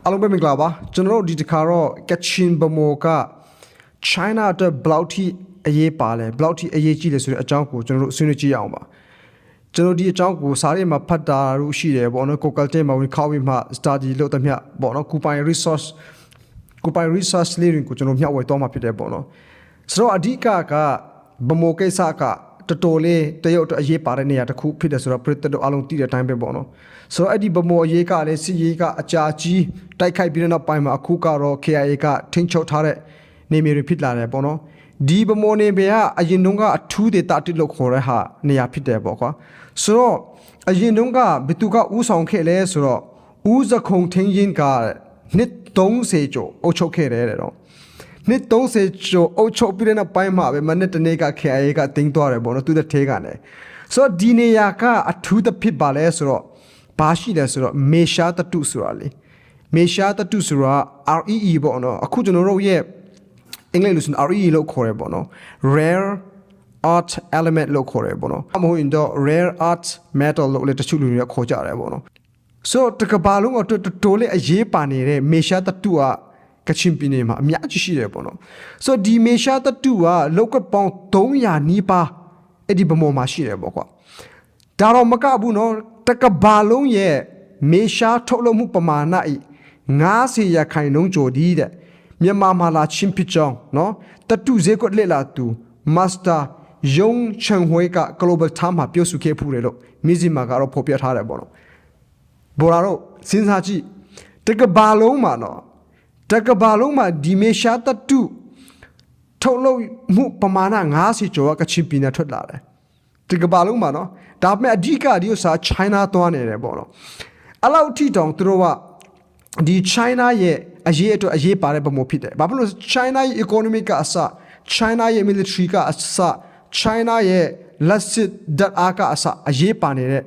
အားလုံးပဲမင်္ဂလာပါကျွန်တော်တို့ဒီတစ်ခါတော့ကချင်ဘမောက China အတွက်ဘယ်လောက်ထိအရေးပါလဲဘယ်လောက်ထိအရေးကြီးလဲဆိုတဲ့အကြောင်းကိုကျွန်တော်တို့ဆွေးနွေးကြည့်ရအောင်ပါကျွန်တော်ဒီအကြောင်းကိုစာရေးမှာဖတ်တာလို့ရှိတယ်ပေါ့နော်ကိုကယ်တင်မှာဝင်ခေါ်ပြီးမှ study လုပ်သမျှပေါ့နော်ကူပိုင် resource ကိုပိုင် resource လေးတွေကိုကျွန်တော်မျှဝေသွားမှာဖြစ်တယ်ပေါ့နော်ဆိုတော့အဓိကကဘမောကိစ္စက တော်တော်လေးတရုတ်အတွက်အရေးပါတဲ့နေရာတစ်ခုဖြစ်တယ်ဆိုတော့ပြည်သက်တို့အားလုံးသိတဲ့အတိုင်းပဲပေါ့နော်ဆိုတော့အဲ့ဒီဘမောအရေးကလည်းစီရေးကအကြာကြီးတိုက်ခိုက်ပြီးတဲ့နောက်ပိုင်းမှာအခုကတော့ KIA ကထိန်းချုပ်ထားတဲ့နေမြေတွေဖြစ်လာတယ်ပေါ့နော်ဒီဘမောနေဘေကအရင်တုန်းကအထူးဒေတာတစ်လို့ခေါ်တဲ့ဟာနေရာဖြစ်တယ်ပေါ့ကွာဆိုတော့အရင်တုန်းကဘယ်သူကဥဆောင်ခဲ့လဲဆိုတော့ဦးဇခုံထင်းရင်ကနှစ်30ကျော်အုပ်ချုပ်ခဲ့တယ်တဲ့တော့ နှစ်30ကျော်အုပ်ချုပ်ပြီးတဲ့နောက်ပိုင်းမှာပဲမနေ့တနေ့က KIA ကတင်းသွားတယ်ပေါ့နော်သူတဲ့ထဲကနေဆိုတော့ဒီနေရာကအထူးသဖြင့်ပါလဲဆိုတော့ဘာရှိလဲဆိုတော့မေရှာတတုဆိုတာလေမေရှာတတုဆိုတာ REE ပေါ့နော်အခုကျွန်တော်တို့ရဲ့အင်္ဂလိပ်လိုဆိုရင် REE လို့ခေါ်ရပေါ့နော် rare art element လို့ခေါ်ရပေါ့နော်အမဟုတ်ရင်တော့ rare art metal လို့လည်းတချို့လူတွေကခေါ်ကြတယ်ပေါ့နော်ဆိုတော့တကဘာလုံးတော့တော်တော်လေးအရေးပါနေတဲ့မေရှာတတုက ကချင်ပြည်နယ်မှာအများကြီးရှိတယ်ပေါ့နော်ဆိုတော့ဒီမေရှာတတူကလောက်ကပေါင်း300နီးပါးအဲ့ဒီဗမော်မှာရှိတယ်ပေါ့ကွာဒါတော့မကဘူးနော်တကဘာလုံးရဲ့မေရှာထုတ်လုပ်မှုပမာဏဤ90ရာခိုင်နှုန်းကျော်ဒီတဲ့မြန်မာမှာလာချင်းဖြစ်ကြောင်းနော်တတူဈေးကွက်လက်လာသူမာစတာယုံချန်ဟွေက global time မှာပြောဆိုခဲ့ဖူးတယ်လို့မြစည်းမှာကတော့ဖော်ပြထားတယ်ပေါ့နော်ဘော်လာတော့စဉ်းစားကြည့်တကဘာလုံးမှာနော် တကဘာလုံးမှာဒီမေရှာတတုထုတ်လုပ်မှုပမာဏ90ကျော်ကကချင်ပြည်နယ်ထွက်လာတယ်တကဘာလုံးမှာနော်ဒါပေမဲ့အဓိကဒီဥစ္စာ China သွားနေတယ်ပေါ့နော်အဲ့လောက်ထိတောင်သူတို့ကဒီ China ရဲ့အရေးအတွက်အရေးပါတဲ့ပုံမျိုးဖြစ်တယ်ဘာဖြစ်လို့ China ရဲ့ economic ကအစ China ရဲ့ military ကအစ China ရဲ့လက်စစ်ဓာတ်အားကအစအရေးပါနေတဲ့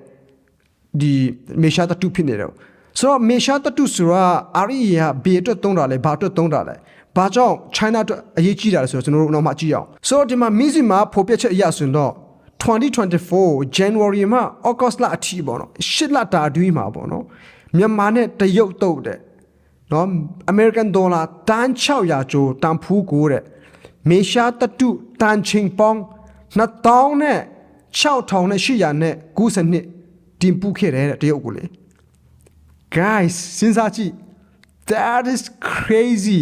ဒီမေရှာတတုဖြစ်နေတယ် ဆိုတော့မေရှာတတုဆိုတာအာရီယာဘေအတွက်သုံးတာလဲဘာအတွက်သုံးတာလဲဘာကြောင့် China အတွက်အရေးကြီးတာလဲဆိုတော့ကျွန်တော်တို့နောက်မှကြည့်အောင်ဆိုတော့ဒီမှာမီဇီမှာဖော်ပြချက်အရဆိုရင်တော့2024 January မှာ August လအထိပေါ့နော်8လတာအတွင်းမှာပေါ့နော်မြန်မာနဲ့တရုတ်တုတ်တဲ့နော် American dollar တန်600ကျော်တန်ဖူးကိုတဲ့မေရှာတတုတန်ချင်းပေါင်း2000နဲ့6800နဲ့92တင်ပူခဲ့တယ်တဲ့တရုတ်ကိုလေ guys စဉ်းစားကြည့် that is crazy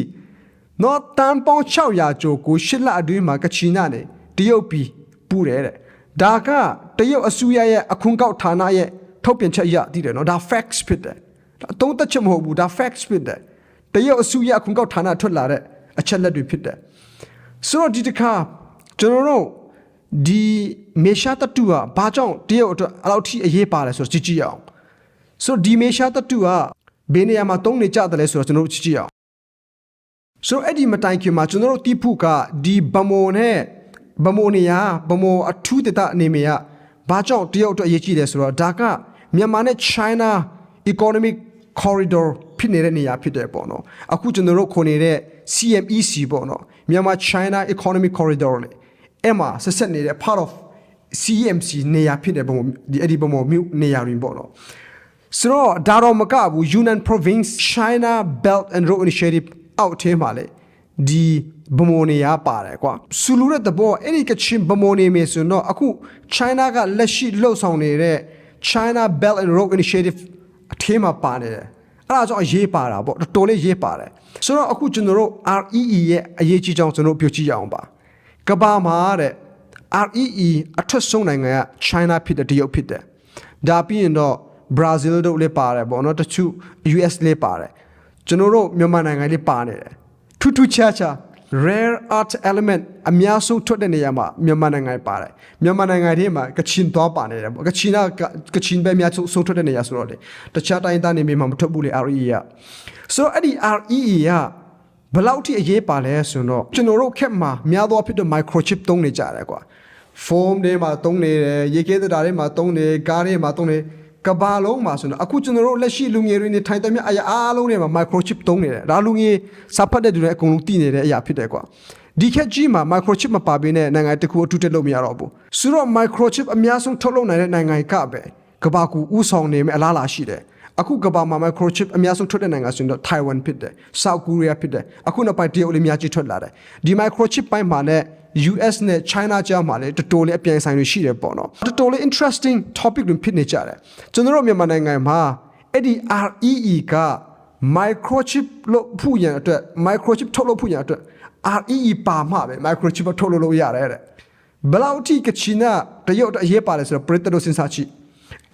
နော်တန်ပေါင်း600ကျော်ကိုရှစ်လအတွင်းမှာကချီနာနဲ့တရုတ်ပြည်ပူတယ်တဲ့ဒါကတရုတ်အစိုးရရဲ့အခွန်ကောက်ဌာနရဲ့ထုတ်ပြန်ချက်အရသိတယ်နော်ဒါ facts ဖြစ်တယ်ဒါအသုံးသက်ချက်မဟုတ်ဘူးဒါ facts ဖြစ်တယ်တရုတ်အစိုးရအခွန်ကောက်ဌာနထွက်လာတဲ့အချက်လက်တွေဖြစ်တယ်ဆိုတော့ဒီတစ်ခါကျွန်တော်တို့ဒီမေရှာတတူကဘာကြောင့်တရုတ်အတွက်အဲ့လောက်ထိအရေးပါလဲဆိုတော့ကြည့်ကြည့်အောင် ဆိုတော့ဒီမေရှာတတူကဘယ်နေရာမှာတုံးနေကြတယ်လဲဆိုတော့ကျွန်တော်တို့ကြည့်ကြည့်အောင်ဆိုတော့အဲ့ဒီမတိုင်ခင်မှာကျွန်တော်တို့တိဖုကဒီဗမောနဲ့ဗမောနေရဗမောအထူးတတအနေနဲ့ကဘာကြောင့်တရုတ်အတွက်အရေးကြီးတယ်ဆိုတော့ဒါကမြန်မာနဲ့ China economic corridor ဖြစ်နေတဲ့နေရာဖြစ်တယ်ပေါ့နော်အခုကျွန်တော်တို့ခေါ်နေတဲ့ CMEC ပေါ့နော်မြန်မာ China economic corridor လေအဲ့မှာဆက်ဆက်နေတဲ့ part of CMC နေရာဖြစ်တယ်ဗမောဒီအဲ့ဒီဗမောမြို့နေရာရင်းပေါ့နော် ဆိုတော့ဒါတော့မကဘူး Yunnan Province China Belt and Road Initiative အောက်ထဲမှာလေဒီဗမောနေရပါတယ်ကွာဆူလူတဲ့တဘောအဲ့ဒီကချင်ဗမောနေမယ်ဆိုရင်တော့အခု China ကလက်ရှိလှုပ်ဆောင်နေတဲ့ China Belt and Road Initiative အထဲမှာပါနေတယ်အဲ့ဒါကြောင့်အရေးပါတာပေါ့တော်တော်လေးရေးပါတယ်ဆိုတော့အခုကျွန်တော်တို့ REE ရဲ့အရေးကြီးကြောင်းကျွန်တော်တို့ပြောကြည့်ရအောင်ပါကဘာမှာတဲ့ REE အထက်ဆုံးနိုင်ငံက China ဖြစ်တဲ့တရုတ်ဖြစ်တယ်ဒါပြီးရင်တော့ Brazil တို့လည်းပါတယ်ပေါ့နော်တချို့ US လည်းပါတယ်ကျွန်တော်တို့မြန်မာနိုင်ငံလည်းပါနေတယ်ထူးထူးခြားခြား rare art element အများဆုံးထွက်တဲ့နေရာမှာမြန်မာနိုင်ငံပါတယ်မြန်မာနိုင်ငံထဲမှာကချင်သွားပါနေတယ်ပေါ့ကချင်ကကချင်ပဲအများဆုံးဆုံးထွက်တဲ့နေရာဆိုတော့လေတခြားတိုင်းသားနေမှာမထွက်ဘူးလေ REE ကဆိုတော့အဲ့ဒီ REE ကဘယ်လောက်ထိအရေးပါလဲဆိုတော့ကျွန်တော်တို့ခက်မှာများသောအားဖြင့် microchip သုံးနေကြတယ်ကွာ form တွေမှာသုံးနေတယ်ရေခဲသတာတွေမှာသုံးတယ်ကားတွေမှာသုံးတယ် ကဘာလုံးမှာဆိုတော့အခုကျွန်တော်တို့လက်ရှိလူငယ်တွေနေထိုင်တဲ့မြအရာအားလုံးတွေမှာ microchip သုံးနေတယ်ဒါလူငယ်စာဖတ်တဲ့သူတွေအကုန်လုံးသိနေတဲ့အရာဖြစ်တယ်ကွာဒီခက်ကြီးမှာ microchip မပါဘဲနဲ့နိုင်ငံတစ်ခုအထူးတက်လို့မရတော့ဘူးဆိုတော့ microchip အများဆုံးထုတ်လုပ်နိုင်တဲ့နိုင်ငံကပဲကဘာကူဥဆောင်နေမယ်အလားအလာရှိတယ်အခုကမ္ဘာမှာ microchip အများဆုံးထွက်တဲ့နိုင်ငံဆိုရင်တော့ Taiwan ဖြစ်တယ် South Korea ဖြစ်တယ်အခုနောက်ပိုင်းတရုတ်လည်းအများကြီးထွက်လာတယ်ဒီ microchip ပိုင်းမှာလည်း US နဲ့ China ကြားမှာလည်းတော်တော်လေးအပြိုင်ဆိုင်တွေရှိတယ်ပေါ့နော်တော်တော်လေး interesting topic တွေဖြစ်နေကြတယ်ကျွန်တော်တို့မြန်မာနိုင်ငံမှာအဲ့ဒီ REE က microchip လို့ဖူးရန်အတွက် microchip ထုတ်လုပ်ဖူးရန်အတွက် REE ပါမှပဲ microchip ထုတ်လုပ်လို့ရတယ်တဲ့ဘယ်လောက်အထိကချင်ကတရုတ်အတွက်အရေးပါတယ်ဆိုတော့ပရိသတ်တို့စဉ်းစားကြည့်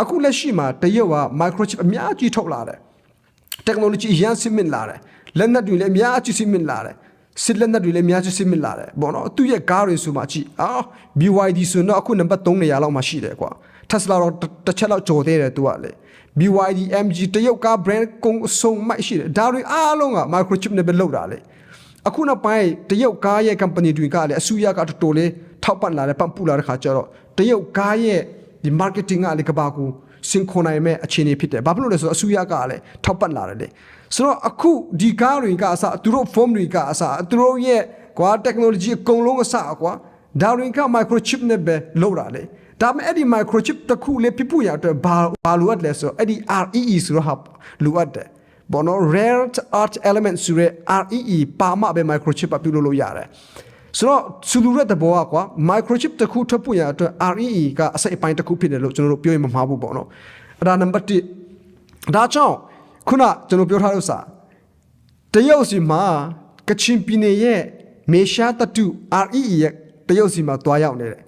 အခုလက်ရှိမှာတရုတ်က microchip အများကြီးထုတ်လာတယ် technology အရန်စစ်မစ်လာတယ်လက်နက်တွေလည်းအများကြီးစစ်မစ်လာတယ် စစ်လက်နက်တွေလည်းအများကြီးစစ်မစ်လာတယ်ဘောနော်သူ့ရဲ့ကားတွေဆိုမှကြည့်အာ BYD ဆိုတော့အခုနံပါတ်3နေရာလောက်မှရှိတယ်ကွာ Tesla တော့တစ်ချက်လောက်ကြော်သေးတယ်သူကလေ BYD MG တရုတ်ကား brand ကုံအစုံမိုက်ရှိတယ်ဒါတွေအားလုံးက microchip နဲ့ပဲလုပ်တာလေအခုနောက်ပိုင်းတရုတ်ကားရဲ့ company တွေကလည်းအစိုးရကတော်တော်လေးထောက်ပံ့လာတယ်ပံ့ပိုးလာတဲ့ခါကျတော့တရုတ်ကားရဲ့ဒီ marketing ကလေကဘာကူ စင်ခွန်နိုင်မဲ့အခြေအနေဖြစ်တယ်ဘာဖြစ်လို့လဲဆိုတော့အစိုးရကလည်းထောက်ပံ့လာတယ်လေဆိုတော့အခုဒီကားတွေကအစသူတို့ form တွေကအစသူတို့ရဲ့ကွာ technology အကုန်လုံးအစကွာဒါတွေက microchip နဲ့ပဲလုပ်တာလေဒါပေမဲ့အဲ့ဒီ microchip တစ်ခုလေးပြဖို့ရအတွက်ဘာဘာလိုအပ်လဲဆိုတော့အဲ့ဒီ REE ဆိုတော့ဟာလိုအပ်တယ်ဘောနော် rare earth element ဆိုရဲ REE ပါမှပဲ microchip ပြုလုပ်လို့ရတယ် ဆိုတော့စူလူရက်တဘောကကွာ microchip တစ်ခုထွက်ဖို့ရအတွက် REE ကအစိတ်အပိုင်းတစ်ခုဖြစ်တယ်လို့ကျွန်တော်တို့ပြောရင်မမှားဘူးပေါ့နော်အဲ့ဒါနံပါတ်1ဒါကြောင့်ခုနကျွန်တော်ပြောထားလို့စာတရုတ်စီမှာကချင်ပြည်နယ်ရဲ့မေရှားတတု REE ရဲ့တရုတ်စီမှာတွားရောက်နေတယ်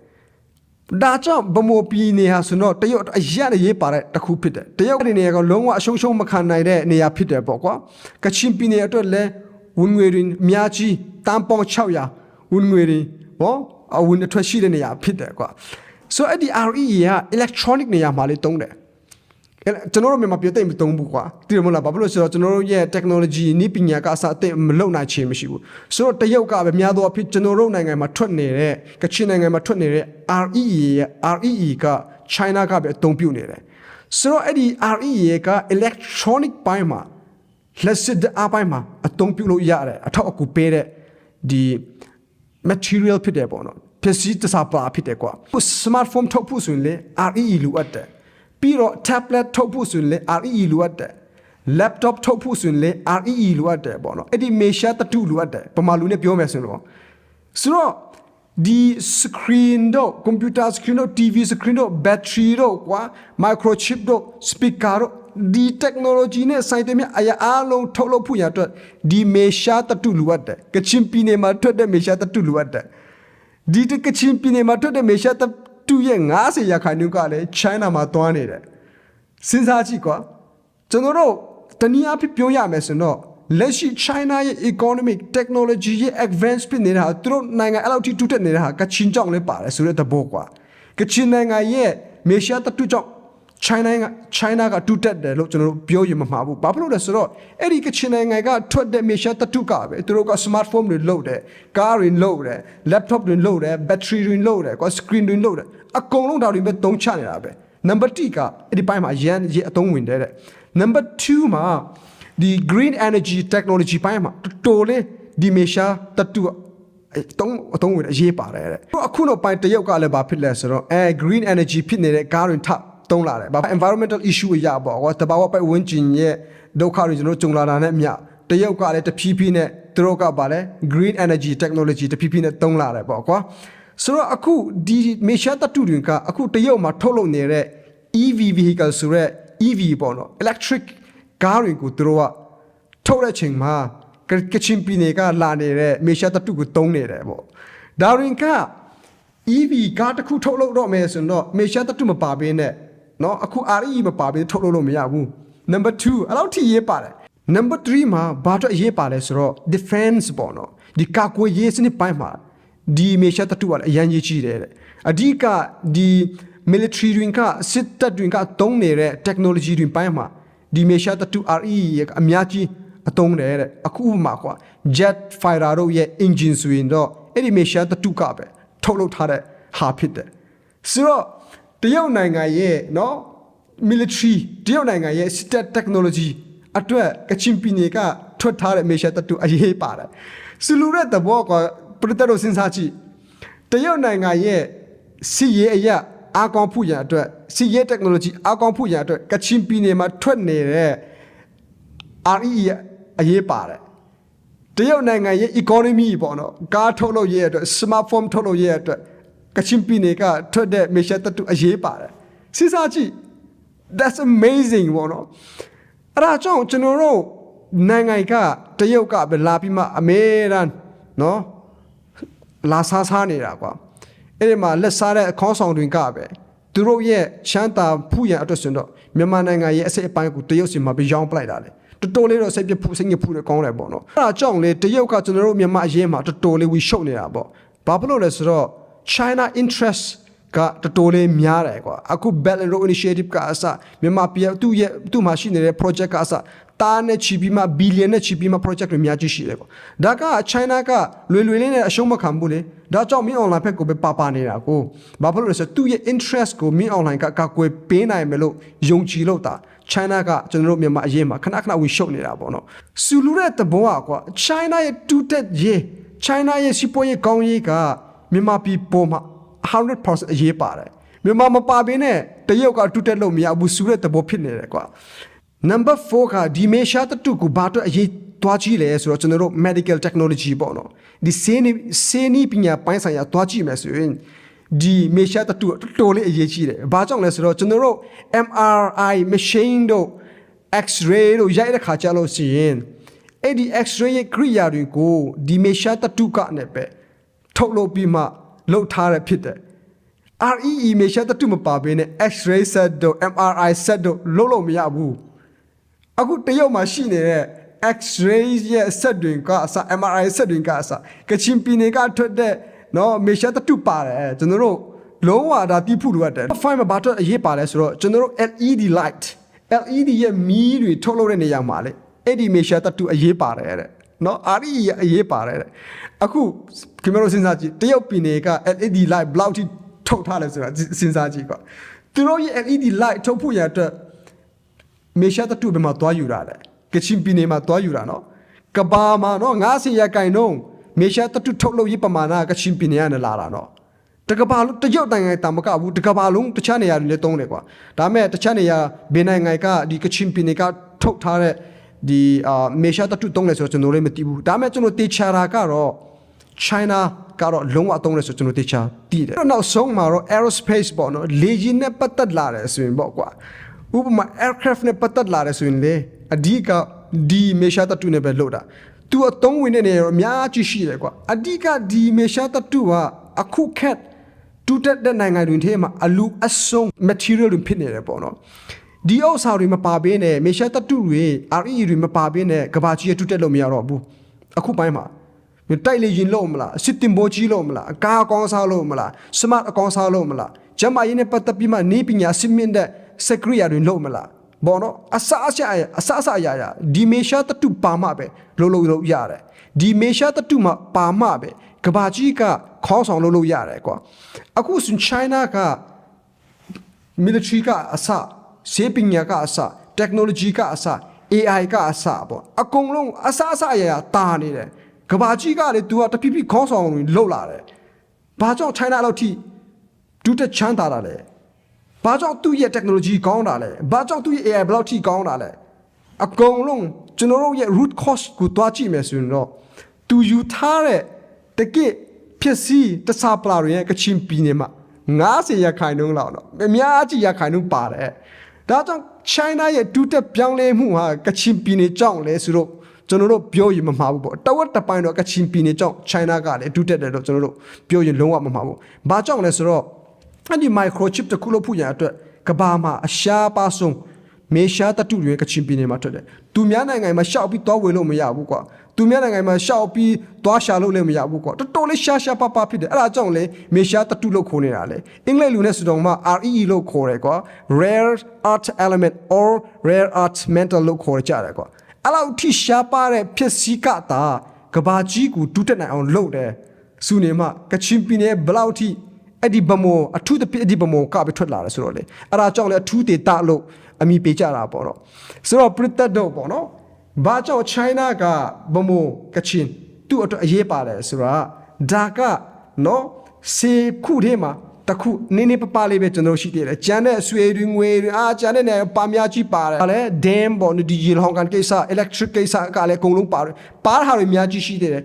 ဒါကြောင့်ဗမိုလ်ပြည်နေဟာဆိုတော့တရုတ်အရက်ရေးပါတဲ့တစ်ခုဖြစ်တယ်တရုတ်အနေနဲ့ကလုံးဝအရှုံးရှုံးမခံနိုင်တဲ့နေရာဖြစ်တယ်ပေါ့ကွာကချင်ပြည်နယ်အတွက်လည်းဝင်ငွေတွေအများကြီးတန်ပေါင်း600 ဝင်ငွေတွေဟောအဝင်အထွက်ရှိတဲ့နေရာဖြစ်တယ်ကွာဆိုတော့အဲ့ဒီ RE က electronic နေရာမှာလေးတုံးတယ်အဲ့ကျွန်တော်တို့မြန်မာပြည်တိတ်မတုံးဘူးကွာသိတယ်မဟုတ်လားဘာဖြစ်လို့ဆိုတော့ကျွန်တော်တို့ရဲ့ technology နည်းပညာကအစအသိမလုံနိုင်ချေမရှိဘူးဆိုတော့တရုတ်ကပဲများသောအားဖြင့်ကျွန်တော်တို့နိုင်ငံမှာထွက်နေတဲ့ကချင်နိုင်ငံမှာထွက်နေတဲ့ RE ရဲ့ REE က China ကပဲအသုံးပြုနေတယ်ဆိုတော့အဲ့ဒီ RE က electronic ပိုင်းမှာ လက်စစ်အပိုင်းမှာအသုံးပြုလို့ရတယ်အထောက်အကူပေးတဲ့ဒီ material ဖြစ်တယ်ပေါ့နော်ပစ္စည်းတစားပါဖြစ်တယ်ကွာ smartphone ထုတ်ဖို့ဆိုရင်လေ REE လိုအပ်တယ်ပြီးတော့ tablet ထုတ်ဖို့ဆိုရင်လေ REE လိုအပ်တယ် laptop ထုတ်ဖို့ဆိုရင်လေ REE လိုအပ်တယ်ပေါ့နော်အဲ့ဒီ measure တတူလိုအပ်တယ်ပမာလူနဲ့ပြောမယ်ဆိုရင်တော့ဆိုတော့ဒီ screen တော့ computer screen တော့ TV screen တော့ battery တော့ကွာ microchip တော့ speaker တော့ ဒီ technology နဲ့ဆိုင်တဲ့မြအရာအလုံးထုတ်လုပ်ဖို့ရအတွက်ဒီ measure တတူလိုအပ်တယ်ကချင်ပြည်နယ်မှာထွက်တဲ့ measure တတူလိုအပ်တယ်ဒီတကချင်ပြည်နယ်မှာထွက်တဲ့ measure တတူရဲ့90ရာခိုင်နှုန်းကလည်း China မှာတွန်းနေတယ်စဉ်းစားကြည့်ကွာကျွန်တော်တို့တနည်းအားဖြင့်ပြောရမယ်ဆိုတော့လက်ရှိ China ရဲ့ economic technology ရဲ့ advance ဖြစ်နေတာသူတို့နိုင်ငံအဲ့လောက်ထိတူတက်နေတာဟာကချင်ကြောင့်လည်းပါတယ်ဆိုတဲ့သဘောကွာကချင်နိုင်ငံရဲ့မေရှားတတူကြောင့် China က China ကတူတက်တယ်လို့ကျွန်တော်တို့ပြောရင်မမှားဘူးဘာဖြစ်လို့လဲဆိုတော့အဲ့ဒီကချင်နိုင်ငံကထွက်တဲ့မေရှားတတူကပဲသူတို့က smartphone တွေလုပ်တယ်ကားတွေလုပ်တယ် laptop တွေလုပ်တယ် battery တွေလုပ်တယ်ကွာ screen တွေလုပ်တယ်အကုန်လုံးဒါတွေပဲသုံးချနေတာပဲ number 1ကအဲ့ဒီပိုင်းမှာရန်ရေအသုံးဝင်တယ်တဲ့ number 2မှာဒီ green energy technology ပိုင်းမှာတော်တော်လေးဒီမေရှားတတူအတုံးအတုံးဝင်အရေးပါတယ်တဲ့အခုနောက်ပိုင်းတရုတ်ကလည်းဘာဖြစ်လဲဆိုတော့အဲ green energy ဖြစ်နေတဲ့ကားတွေထပ် သုံးလာတယ်ဘာ environmental issue အရာပေါ့ကွာတဘာဝပတ်ဝန်းကျင်ရဲ့ဒုက္ခတွေကျွန်တော်ကြုံလာတာနဲ့အမျှတရုတ်ကလည်းတဖြည်းဖြည်းနဲ့သူတို့ကပါလဲ green energy technology တဖြည်းဖြည်းနဲ့သုံးလာတယ်ပေါ့ကွာဆိုတော့အခုဒီမေရှားတတူတွေကအခုတရုတ်မှာထုတ်လုပ်နေတဲ့ EV vehicle ဆိုရက် EV ပေါ့နော် electric ကားတွေကိုသူတို့ကထုတ်တဲ့ချိန်မှာကကချင်ပြည်နယ်ကလာနေတဲ့မေရှားတတူကိုတုံးနေတယ်ပေါ့ဒါရင်က EV ကားတစ်ခုထုတ်လုပ်တော့မယ်ဆိုတော့မေရှားတတူမပါဘဲနဲ့ နော်အခု RE မပါဘဲထုတ်လုပ်လို့မရဘူး number 2အဲ့လောက်ထိရေးပါတယ် number 3မှာဘာတော့ရေးပါလဲဆိုတော့ defense ပေါ့နော်ဒီကာကွယ်ရေးစနစ်ပိုင်းမှာဒီမေရှာတတူကအရန်ရေးကြည့်တယ်တဲ့အဓိကဒီ military တွင်ကစစ်တပ်တွင်ကအသုံးနေတဲ့ technology တွင်ပိုင်းမှာဒီမေရှာတတူ RE အများကြီးအသုံးတယ်တဲ့အခုဥပမာကွာ jet fighter တို့ရဲ့ engine ဆိုရင်တော့အဲ့ဒီမေရှာတတူကပဲထုတ်လုပ်ထားတဲ့ဟာဖြစ်တယ်ဆိုတော့ တရုတ်နိုင်ငံရဲ့เนาะ military တရုတ်နိုင်ငံရဲ့ stat technology အတွက်ကချင်ပြည်နယ်ကထွက်ထားတဲ့မေရှားတတူအရေးပါတယ်စလူရဲ့သဘောကပရိသတ်တို့စဉ်းစားကြည့်တရုတ်နိုင်ငံရဲ့စီရေးအရာ အားကောင်းဖို့ရန်အတွက်စီရဲ technology အားကောင်းဖို့ရန်အတွက်ကချင်ပြည်နယ်မှာထွက်နေတဲ့ RE ရဲ့အရေးပါတယ်တရုတ်နိုင်ငံရဲ့ economy ပေါ့နော်ကားထုတ်လုပ်ရေးအတွက် smartphone ထုတ်လုပ်ရေးအတွက် ကချင်ပြည်နယ်ကထွက်တဲ့ mission တတူအရေးပါတယ်စဉ်းစားကြည့် that's amazing ပေါ့နော်အဲ့ဒါကြောင့်ကျွန်တော်တို့နိုင်ငံကတရုတ်ကပဲလာပြီးမှအမေရန်နော်လာစားစားနေတာကွာအဲ့ဒီမှာလက်စားတဲ့အခေါင်းဆောင်တွေကပဲသူတို့ရဲ့ချမ်းသာဖူးရန်အတွက်ဆိုရင်တော့မြန်မာနိုင်ငံရဲ့အစိတ်အပိုင်းကိုတရုတ်စီမှာပဲရောင်းပလိုက်တာလေတော်တော်လေးတော့စိတ်ပြဖူးစိတ်ညစ်ဖူးတယ်ကောင်းတယ်ပေါ့နော်အဲ့ဒါကြောင့်လေတရုတ်ကကျွန်တော်တို့မြန်မာအရေးမှာတော်တော်လေးဝီရှုပ်နေတာပေါ့ဘာဖြစ်လို့လဲဆိုတော့ China interest ကတော်တော်လေးများတယ်ကွာအခု Belt and Road Initiative ကအစမြန်မာပြည်သူ့ရဲ့သူ့မှာရှိနေတဲ့ project ကအစတားနဲ့ချီပြီးမှ billion နဲ့ချီပြီးမှ project တွေများကြီးရှိတယ်ကွာဒါက China ကလွယ်လွယ်လေးနဲ့အရှုံးမခံဘူးလေဒါကြောင့်မင်း online ဘက်ကိုပဲပါပါနေတာကိုဘာဖြစ်လို့လဲဆိုတော့သူ့ရဲ့ interest ကိုမင်း online ကကကွယ်ပေးနိုင်မယ်လို့ယုံကြည်လို့တာ China ကကျွန်တော်တို့မြန်မာအရေးမှာခဏခဏဝင်ရှုပ်နေတာပေါ့နော်စူလူတဲ့သဘောอ่ะကွာ China ရဲ့တူတက်ရေး China ရဲ့စီးပွားရေးကောင်းရေးက မြန်မာပြည်ပေါ်မှာ100%အရေးပါတယ်မြန်မာမပါဘင်းနဲ့တရုတ်ကတူတက်လို့မရဘူးစူတဲ့သဘောဖြစ်နေတယ်ကွာ number 4ကဒီမေရှာတတုကိုဘာတော့အရေးသွားကြည့်လဲဆိုတော့ကျွန်တော်တို့ medical technology ပေါ့နော်ဒီစေနီစေနီပညာပိုင်းဆိုင်ရာသွားကြည့်မယ်ဆိုရင်ဒီမေရှာတတုတော်တော်လေးအရေးကြီးတယ်ဘာကြောင့်လဲဆိုတော့ကျွန်တော်တို့ MRI machine တို့ X-ray တို့ရိုက်တဲ့ခါကျလို့ရှိရင်အဲ့ဒီ X-ray ရဲ့ kriya တွေကိုဒီမေရှာတတုကနေပဲ ထုတ်လုပ်ပြီးမှလုပ်ထားရဖြစ်တယ် REE မေရှာတတုမပါဘဲနဲ့ X-ray set တို့ MRI set တို့လုပ်လို့မရဘူးအခုတရုတ်မှာရှိနေတဲ့ X-ray ရဲ့ set တွေကအစ MRI set တွေကအစကချင်ပြည်နယ်ကထွက်တဲ့နော်မေရှာတတုပါတယ်ကျွန်တော်တို့လုံးဝဒါတိဖို့လိုအပ်တယ် file မှာဘာတော့အရေးပါလဲဆိုတော့ကျွန်တော်တို့ LED light LED ရဲ့မီးတွေထုတ်လုပ်တဲ့နေရာမှာလေအဲ့ဒီမေရှာတတုအရေးပါတယ်တဲ့ နော် REE ရဲ့အရေးပါတယ်တဲ့အခုခင်ဗျားတို့စဉ်းစားကြည့်တရုတ်ပြည်နယ်က LED light ဘယ်လောက်ထိထုတ်ထားလဲဆိုတာစဉ်းစားကြည့်ကွာသူတို့ရဲ့ LED light ထုတ်ဖို့ရတဲ့မေရှာတတုဘယ်မှာသွားယူတာလဲကချင်ပြည်နယ်မှာသွားယူတာနော်ကဘာမှာနော်90ရာခိုင်နှုန်းမေရှာတတုထုတ်လုပ်ရေးပမာဏကချင်ပြည်နယ်ကနေလာတာနော်တကဘာလုံးတရုတ်နိုင်ငံတာမကဘူးတကဘာလုံးတခြားနေရာတွေလည်းတုံးတယ်ကွာဒါပေမဲ့တခြားနေရာဘယ်နိုင်ငံကဒီကချင်ပြည်နယ်ကထုတ်ထားတဲ့ ဒီအာမေရှာတတုတုံးလဲဆိုတော့ကျွန်တော်လည်းမသိဘူးဒါပေမဲ့ကျွန်တော်တေချာတာကတော့ China ကတော့လုံးဝအသုံးလဲဆိုကျွန်တော်တေချာတည်တယ်အဲ့တော့နောက်ဆုံးမှာတော့ aerospace ပေါ့နော်လေယာဉ်နဲ့ပတ်သက်လာတယ်ဆိုရင်ပေါ့ကွာဥပမာ aircraft နဲ့ပတ်သက်လာတယ်ဆိုရင်လေအဓိကဒီမေရှာတတုနဲ့ပဲလို့တာသူအသုံးဝင်တဲ့နေရာအများကြီးရှိတယ်ကွာအဓိကဒီမေရှာတတုကအခုခက်တူတက်တဲ့နိုင်ငံတွေထဲမှာအလူအဆုံး material တွေဖြစ်နေတယ်ပေါ့နော် ဒီဥစ္စာတွေမပါဘဲနဲ့မေရှာတတုတွေ RE တွေမပါဘဲနဲ့ကဘာကြီးရတူတက်လို့မရတော့ဘူးအခုပိုင်းမှာတိုက်လေရင်လို့မလားစစ်တင်ဘောကြီးလို့မလားအကားအကောင်းစားလို့မလားစမတ်အကောင်းစားလို့မလားဂျမရင်းနဲ့ပတ်သက်ပြီးမှနေပညာစစ်မြင့်တဲ့စက်ကရိယာတွေလို့မလားဘောနော်အစအစအရအစအစအရရဒီမေရှာတတုပါမပဲလို့လို့လို့ရတယ်ဒီမေရှာတတုမှာပါမပဲကဘာကြီးကခေါင်းဆောင်လို့လို့ရတယ်ကွာအခုစင် China က military ကအစ ဆေးပညာကအစ technology ကအစ AI ကအစပေါ့အကုန်လုံးအစအစအရာရာတာနေတယ်ကဘာကြီးကလေ तू ကတဖြည်းဖြည်းခေါင်းဆောင်ဝင်လှုပ်လာတယ်ဘာကြောင့် China လောက်ထိဒုတက်ချမ်းသာတာလဲဘာကြောင့်သူ့ရဲ့ technology ကောင်းတာလဲဘာကြောင့်သူ့ရဲ့ AI ဘယ်လောက်ထိကောင်းတာလဲအကုန်လုံးကျွန်တော်တို့ရဲ့ root cause ကိုတွားကြည့်မယ်ဆိုရင်တော့ तू ယူထားတဲ့တကယ့်ဖြစ်စီတစားပလာတွေရဲ့ကချင်ပြည်နယ်မှာ90ရာခိုင်နှုန်းလောက်တော့အများကြီးရာခိုင်နှုန်းပါတယ် ဒါကြောင့် China ရဲ့ဒုတက်ပြောင်းလဲမှုဟာကချင်ပြည်နယ်ကြောင့်လဲဆိုတော့ကျွန်တော်တို့ပြောရင်မမှားဘူးပေါ့တဝက်တစ်ပိုင်းတော့ကချင်ပြည်နယ်ကြောင့် China ကလည်းဒုတက်တယ်လို့ကျွန်တော်တို့ပြောရင်လုံးဝမမှားဘူးဘာကြောင့်လဲဆိုတော့အဲ့ဒီ microchip တစ်ခုလို့ဖို့ရန်အတွက်ကဘာမှာအရှားပါဆုံးမေရှားတတုတွေကချင်ပြည်နယ်မှာထွက်တယ်။သူများနိုင်ငံမှာရှောက်ပြီးသွားဝယ်လို့မရဘူးကွာ။ သူများနိုင်ငံမှာရှောက်ပြီးသွားရှာလို့လည်းမရဘူးကွာ။တော်တော်လေးရှားရှားပါပါဖြစ်တယ်။အဲ့ဒါကြောင့်လေမေရှားတတုလို့ခေါ်နေတာလေ။အင်္ဂလိပ်လူနဲ့ဆိုတော့မှ REE လို့ခေါ်တယ်ကွာ။ rare earth element or rare earth metal လို့ခေါ်ကြတယ်ကွာ။အဲ့လောက်ထိရှားပါတဲ့ဖြစ်စည်းကတာကဘာကြီးကိုတူးတက်နိုင်အောင်လုပ်တယ်။စုနေမှကချင်ပြည်နယ်ဘယ်လောက်ထိအဲ့ဒီဗမောအထူးသဖြင့်အဲ့ဒီဗမောကပဲထွက်လာတယ်ဆိုတော့လေအဲ့ဒါကြောင့်လေအထူးဒေတာလို့အမိပေးကြတာပေါ့နော်ဆိုတော့ပရိသတ်တို့ပေါ့နော် ဘာကြောင့် China ကဗမောကချင်သူ့အတွက်အရေးပါတယ်ဆိုတာဒါကနော်စေခုထဲမှာတတစ်ခုနင်းနေပပလေးပဲကျွန်တော်တို့ရှိသေးတယ်ကျန်တဲ့အဆွေတွေငွေတွေအာကျန်တဲ့နေရာပါများကြီးပါတယ်ဟာလဲ dam ပေါ့ဒီရေလောင်ကန်ကိစ္စ electric ကိစ္စကလည်းအကုန်လုံးပါတယ်ပါတဲ့ဟာတွေအများကြီးရှိသေးတယ်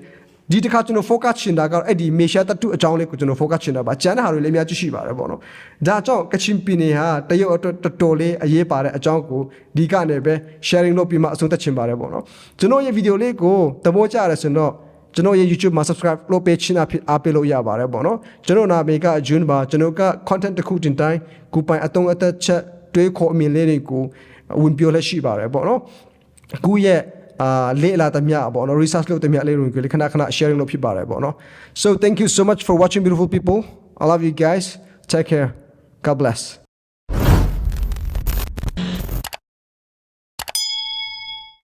ဒီတစ်ခါကျွန်တော် focus ချင်တာကတော့အဲ့ဒီမေရှာတတုအကြောင်းလေးကိုကျွန်တော် focus ချင်တာပါကျန်တဲ့ဟာတွေလည်းအများကြီးရှိပါတယ်ပေါ့နော်ဒါကြောင့်ကချင်ပြည်နယ်ဟာတရုတ်အတွက်တော်တော်လေးအရေးပါတဲ့အကြောင်းကိုဒီကနေပဲ sharing လုပ်ပြီးမှအဆုံးသတ်ချင်ပါတယ်ပေါ့နော်ကျွန်တော်ရဲ့ video လေးကိုသဘောကျရတယ်ဆိုတော့ကျွန်တော်ရဲ့ YouTube မှာ subscribe လုပ်ပေးချင်တာဖြစ်အားပေးလို့ရပါတယ်ပေါ့နော်ကျွန်တော်နာမည်က June ပါကျွန်တော်က content တစ်ခုတင်တိုင်းကိုပိုင်အတုံးအသက်ချက်တွေးခေါ်အမြင်လေးတွေကိုဝင်ပြောလက်ရှိပါတယ်ပေါ့နော်အခုရဲ့ အာလေ့လာသမျှပေါ့နော် research လုပ်သမျှလေးတွေကိုခဏခဏ sharing လုပ်ဖြစ်ပါတယ်ပေါ့နော် so thank you so much for watching beautiful people i love you guys take care god bless